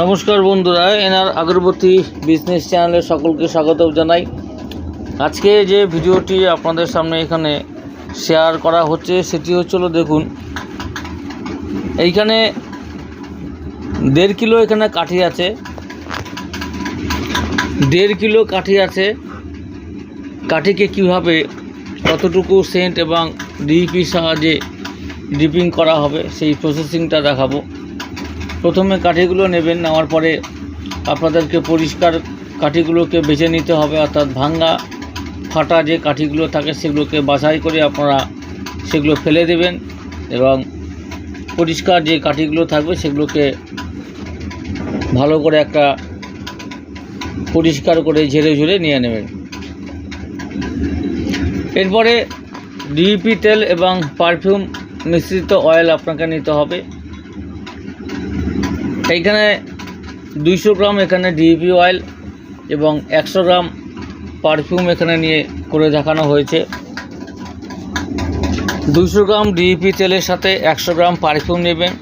নমস্কার বন্ধুরা, এনার আগরবতী বিজনেস চ্যানেলে সকলকে স্বাগত জানাই। আজকে যে ভিডিওটি আপনাদের সামনে এখানে শেয়ার করা হচ্ছে, সেটি হচ্ছিল দেখুন, এইখানে দেড় কিলো এখানে কাঠি আছে। দেড় কিলো কাঠি আছে। কাঠিকে কীভাবে, কতটুকু সেন্ট এবং ডিপি সাহায্যে ডিপিং করা হবে, সেই প্রসেসিংটা দেখাবো। প্রথমে কাঠিগুলো নেবেন, নেওয়ার পরে আপনাদেরকে পরিষ্কার কাঠিগুলোকে বেছে নিতে হবে, অর্থাৎ ভাঙ্গা ফাটা যে কাঠিগুলো থাকে সেগুলোকে বাছাই করে আপনারা সেগুলো ফেলে দেবেন এবং পরিষ্কার যে কাঠিগুলো থাকবে সেগুলোকে ভালো করে একটা পরিষ্কার করে ঝেড়ে ঝুড়ে নিয়ে নেবেন। এরপরে ডিপি তেল এবং পারফিউম মিশ্রিত অয়েল আপনাকে নিতে হবে। এইখানে দুইশো গ্রাম এখানে ডিপি অয়েল এবং একশো গ্রাম পারফিউম এখানে নিয়ে করে দেখানো হয়েছে। দুশো গ্রাম ডিপি তেলের সাথে একশো গ্রাম পারফিউম নেবেন।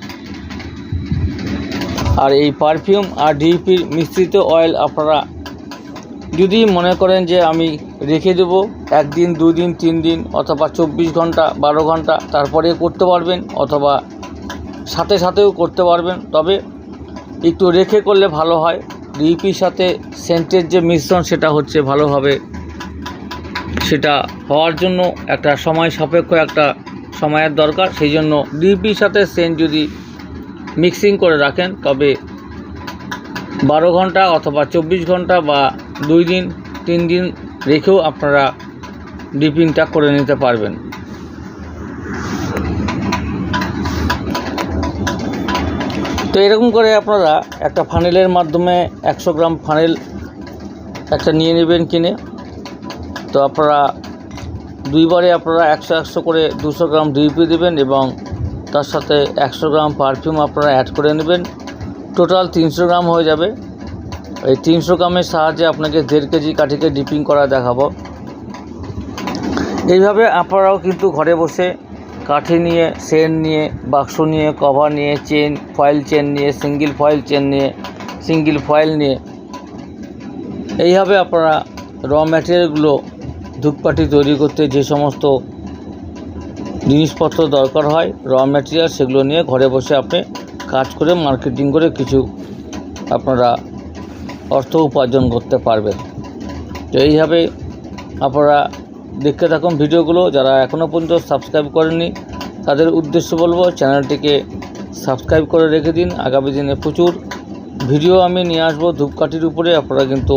আর এই পারফিউম আর ডিপির মিশ্রিত অয়েল আপনারা যদি মনে করেন যে আমি রেখে দেব, একদিন, দুদিন তিন দিন অথবা চব্বিশ ঘণ্টা, বারো ঘণ্টা তারপরে করতে পারবেন অথবা সাথে সাথেও করতে পারবেন। তবে একটু রেখে করলে ভালো হয়। ডিপির সাথে সেন্টের যে মিশ্রণ, সেটা হচ্ছে ভালোভাবে সেটা হওয়ার জন্য একটা সময় সাপেক্ষ একটা সময়ের দরকার। সেই জন্য ডিপির সাথে সেন্ট যদি মিক্সিং করে রাখেন, তবে বারো ঘণ্টা অথবা চব্বিশ ঘণ্টা বা দুই দিন, তিন দিন রেখেও আপনারা ডিপিংটা করে নিতে পারবেন। তো এরকম করে আপনারা একটা ফানেলের মাধ্যমে একশো গ্রাম ফানেল একটা নিয়ে নেবেন কিনে। তো আপনারা দুইবারে আপনারা একশো একশো করে দুশো গ্রাম ডিপি দেবেন এবং তার সাথে একশো গ্রাম পারফিউম আপনারা অ্যাড করে নেবেন। টোটাল তিনশো গ্রাম হয়ে যাবে। এই তিনশো গ্রামের সাহায্যে আপনাকে দেড় কেজি কাঠিকে ডিপিং করা দেখাবো। এইভাবে আপনারাও কিন্তু ঘরে বসে কাঠি নিয়ে, সেন নিয়ে, বাক্স নিয়ে, কভার নিয়ে, চেন, ফয়েল চেন নিয়ে, সিঙ্গেল ফয়েল চেন নিয়ে, সিঙ্গেল ফয়েল নিয়ে। এইভাবে আপনারা র ম্যাটেরিয়ালগুলো ধূপকাঠি তৈরি করতে যে সমস্ত জিনিসপত্র দরকার হয়, র ম্যাটেরিয়াল সেগুলো নিয়ে ঘরে বসে আপনি কাজ করে, মার্কেটিং করে কিছু আপনারা অর্থ উপার্জন করতে পারবেন। তো এইভাবে আপনারা দেখতে থাকুন ভিডিওগুলো। যারা এখনও পর্যন্ত সাবস্ক্রাইব করেননি, তাদের উদ্দেশ্য বলব চ্যানেলটিকে সাবস্ক্রাইব করে রেখে দিন। আগামী দিনে প্রচুর ভিডিও আমি নিয়ে আসব ধূপকাঠির উপরে। আপনারা কিন্তু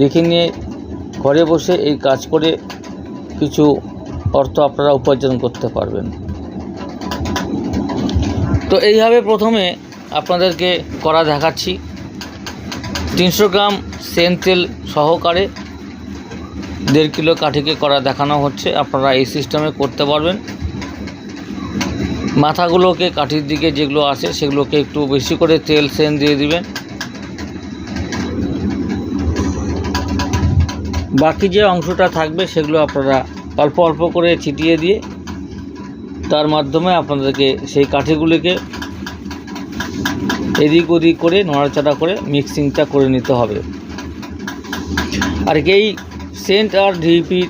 দেখে নিয়ে ঘরে বসে এই কাজ করে কিছু অর্থ আপনারা উপার্জন করতে পারবেন। তো এইভাবে প্রথমে আপনাদেরকে করা দেখাচ্ছি। তিনশো গ্রাম সেন তেল সহকারে দেড় কিলো কাঠিকে করা দেখানো হচ্ছে, আপনারা এই সিস্টেমে করতে পারবেন। মাথাগুলোকে কাঠির দিকে যেগুলো আছে, সেগুলোকে একটু বেশি করে তেল সেন দিয়ে দিবেন। বাকি যে অংশটা থাকবে, সেগুলো আপনারা অল্প অল্প করে ছিটিয়ে দিয়ে তার মাধ্যমে আপনাদেরকে সেই কাঠিগুলিকে এদিক ওদিক করে নড়াচড়া করে মিক্সিংটা করে নিতে হবে। আর এই সেন্ট আর ডিপির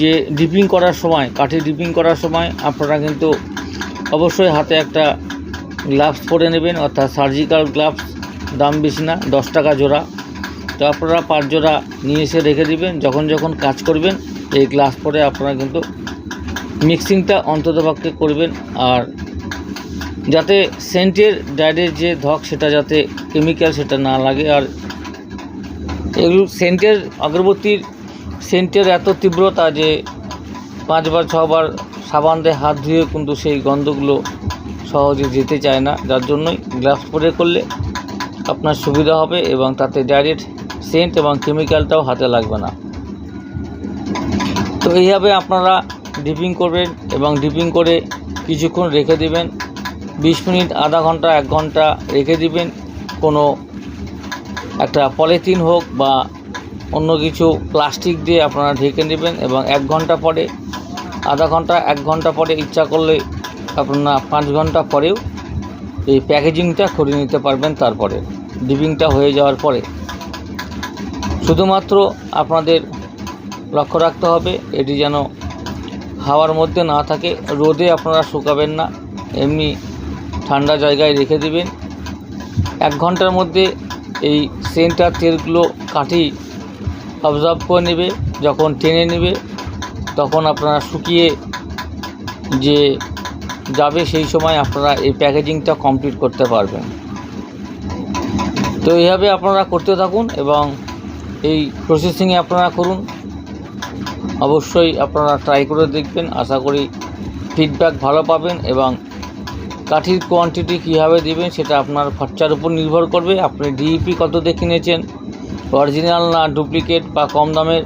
যে ডিপিং করার সময়, কাঠি ডিপিং করার সময় আপনারা কিন্তু অবশ্যই হাতে একটা গ্লাভস পরে নেবেন, অর্থাৎ সার্জিক্যাল গ্লাভস, দাম বেশি না, দশ টাকা জোড়া। তো আপনারা পাঁচ জোড়া নিয়ে এসে রেখে দিবেন, যখন যখন কাজ করবেন, এই গ্লাভস পরে আপনারা কিন্তু মিক্সিংটা অন্ততপক্ষে করবেন, আর যাতে সেন্টের ডাইরের যে ধক, সেটা যাতে কেমিক্যাল সেটা না লাগে, আর এগুলো সেন্টের আগরবত্তির সেন্টের এত তীব্রতা যে পাঁচবার, ছবার সাবান দিয়ে হাত ধুয়ে কিন্তু সেই গন্ধগুলো সহজে যেতে চায় না। যার জন্যই গ্লাভস পরে করলে আপনার সুবিধা হবে এবং তাতে ডাইরেক্ট সেন্ট এবং কেমিক্যালটাও হাতে লাগবে না। তো এইভাবে আপনারা ডিপিং করবেন এবং ডিপিং করে কিছুক্ষণ রেখে দেবেন। বিশ মিনিট, আধা ঘণ্টা, এক ঘণ্টা রেখে দিবেন। কোনো একটা পলিথিন হোক বা অন্য কিছু প্লাস্টিক দিয়ে আপনারা ঢেকে নেবেন এবং এক ঘণ্টা পরে, আধা ঘণ্টা, এক ঘণ্টা পরে ইচ্ছা করলে আপনারা পাঁচ ঘণ্টা পরেও এই প্যাকেজিংটা করে নিতে পারবেন তারপরে, ডিপিংটা হয়ে যাওয়ার পরে। শুধুমাত্র আপনাদের লক্ষ্য রাখতে হবে, এটি যেন হাওয়ার মধ্যে না থাকে, রোদে আপনারা শুকাবেন না, এমনি ঠান্ডা জায়গায় রেখে দিবেন। এক ঘণ্টার মধ্যে এই সেন্টার তেলগুলো কাঠি অবজার্ভ করে নেবে, যখন টেনে নেবে, তখন আপনারা শুকিয়ে যে যাবে সেই সময় আপনারা এই প্যাকেজিংটা কমপ্লিট করতে পারবেন। তো এইভাবে আপনারা করতে থাকুন এবং এই প্রসেসিংয়ে আপনারা করুন। অবশ্যই আপনারা ট্রাই করে দেখবেন, আশা করি ফিডব্যাক ভালো পাবেন এবং কাঠির কোয়ান্টিটি কীভাবে দেবেন সেটা আপনার খরচার উপর নির্ভর করবে। আপনি ডিইপি কত দিয়ে কিনেছেন অরিজিনাল না ডুপ্লিকেট বা কম দামের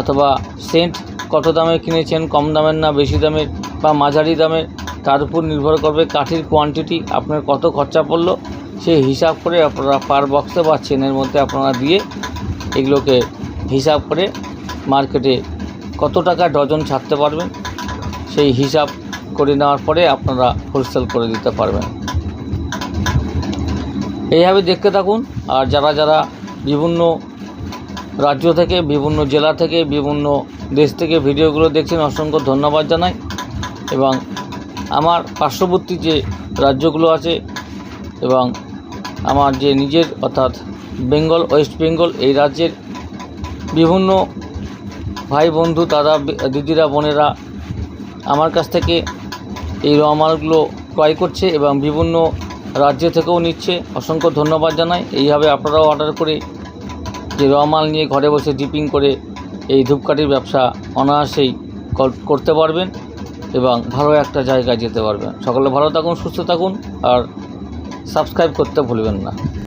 অথবা সেন্ট কত দামে কিনেছেন, কম দামের না বেশি দামের বা মাঝারি দামের, তার উপর নির্ভর করবে কাঠির কোয়ান্টিটি আপনার কত খরচা পড়ল, সেই হিসাব করে আপনারা পার বক্সে বা চেনের মধ্যে আপনারা দিয়ে এগুলোকে হিসাব করে মার্কেটে কত টাকা ডজন ছাড়তে পারবেন, সেই হিসাব করে নেওয়ার পরে আপনারা হোলসেল করে দিতে পারবেন। এইভাবে দেখতে থাকুন, আর যারা যারা বিভিন্ন রাজ্য থেকে, বিভিন্ন জেলা থেকে, বিভিন্ন দেশ থেকে ভিডিওগুলো দেখছেন, অসংখ্য ধন্যবাদ জানাই। এবং আমার পার্শ্ববর্তী যে রাজ্যগুলো আছে এবং আমার যে নিজের, অর্থাৎ বেঙ্গল, ওয়েস্ট বেঙ্গল এই রাজ্যের বিভিন্ন ভাই বন্ধু, দাদা, দিদিরা, বোনেরা আমার কাছ থেকে এই রমালগুলো ক্রয় করছে এবং বিভিন্ন রাজ্য থেকেও নিচ্ছে। অসংখ্য ধন্যবাদ জানাই। এইভাবে আপনারাও অর্ডার করে যে রমাল মাল নিয়ে ঘরে বসে ডিপিং করে এই ধূপকাঠির ব্যবসা অনায়াসেই কর- করতে পারবেন এবং ভালো একটা জায়গায় যেতে পারবেন। সকলে ভালো থাকুন, সুস্থ থাকুন আর সাবস্ক্রাইব করতে ভুলবেন না।